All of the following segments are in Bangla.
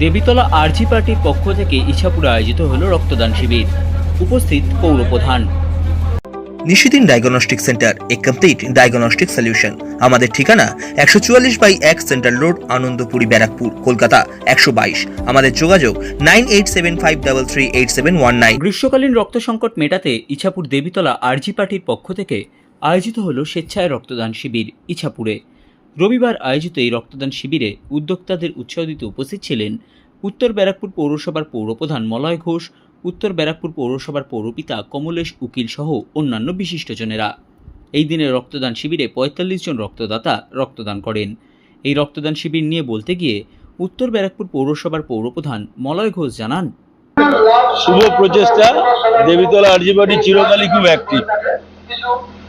দেবীতলা আরজি পার্টির পক্ষ থেকে ইছাপুরে আয়োজিত হল রক্তদান শিবির। উপস্থিত পৌরপ্রধান Nishidin diagnostic centre a complete diagnostic solution. আমাদের ঠিকানা একশো চুয়াল্লিশ বাই এক সেন্ট্রাল রোড আনন্দপুরি ব্যারাকপুর কলকাতা একশো বাইশ। আমাদের যোগাযোগ nine eight seven five double three eight seven one nine. গ্রীষ্মকালীন রক্ত সংকট মেটাতে ইছাপুর দেবীতলা আরজি পার্টির পক্ষ থেকে আয়োজিত হল স্বেচ্ছায় রক্তদান শিবির ইছাপুরে। রবিবার আয়োজিত এই রক্তদান শিবিরে উদ্যোক্তাদের উৎসাহ দিতে উপস্থিত ছিলেন উত্তর ব্যারাকপুর পৌরসভার পৌরপ্রধান মলয় ঘোষ, উত্তর ব্যারাকপুর পৌরসভার পৌরপিতা কমলেশ উকিল সহ অন্যান্য বিশিষ্টজনেরা এই দিনের রক্তদান শিবিরে পঁয়তাল্লিশ জন রক্তদাতা রক্তদান করেন। এই রক্তদান শিবির নিয়ে বলতে গিয়ে উত্তর ব্যারাকপুর পৌরসভার পৌরপ্রধান মলয় ঘোষ জানান, শুভ প্রচেষ্টা, দেবীতলা পার্টি চিরকালই খুব অ্যাক্টিভ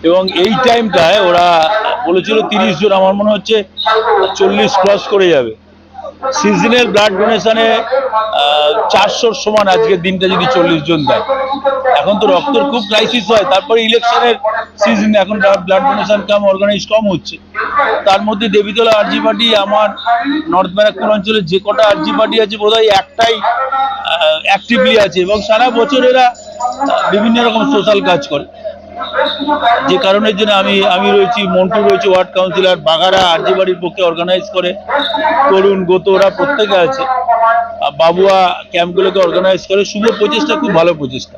এবং এই টাইমটায় ওরা বলেছিল তিরিশ জন আমার মনে হচ্ছে চল্লিশ ক্রস করে যাবে। সিজনাল ব্লাড ডোনেশনে চারশোর সমান আজকের দিনটা যদি চল্লিশ জন দেয়। এখন তো রক্তের খুব ক্রাইসিস হয়, তারপরে ইলেকশনের সিজন এখন ব্লাড ডোনেশন কাম অর্গানাইজ কম হচ্ছে। তার মধ্যে দেবীতলা আরজি পার্টি আমার নর্থ ব্যারাকপুর অঞ্চলে যে কটা আরজি পার্টি আছে, বোধহয় একটাই অ্যাক্টিভলি আছে এবং সারা বছর এরা বিভিন্ন রকম সোশ্যাল কাজ করে। যে কারণের জন্য আমি আমি রয়েছি, মন্টু রয়েছে, ওয়ার্ড কাউন্সিলর, বাগারা, আরজি বাড়ির পক্ষে অর্গানাইজ করে। তরুণ গত ওরা প্রত্যেকে আছে। বাবুয়া ক্যাম্পগুলোকে অর্গানাইজ করে। শুভ প্রচেষ্টা, খুব ভালো প্রচেষ্টা।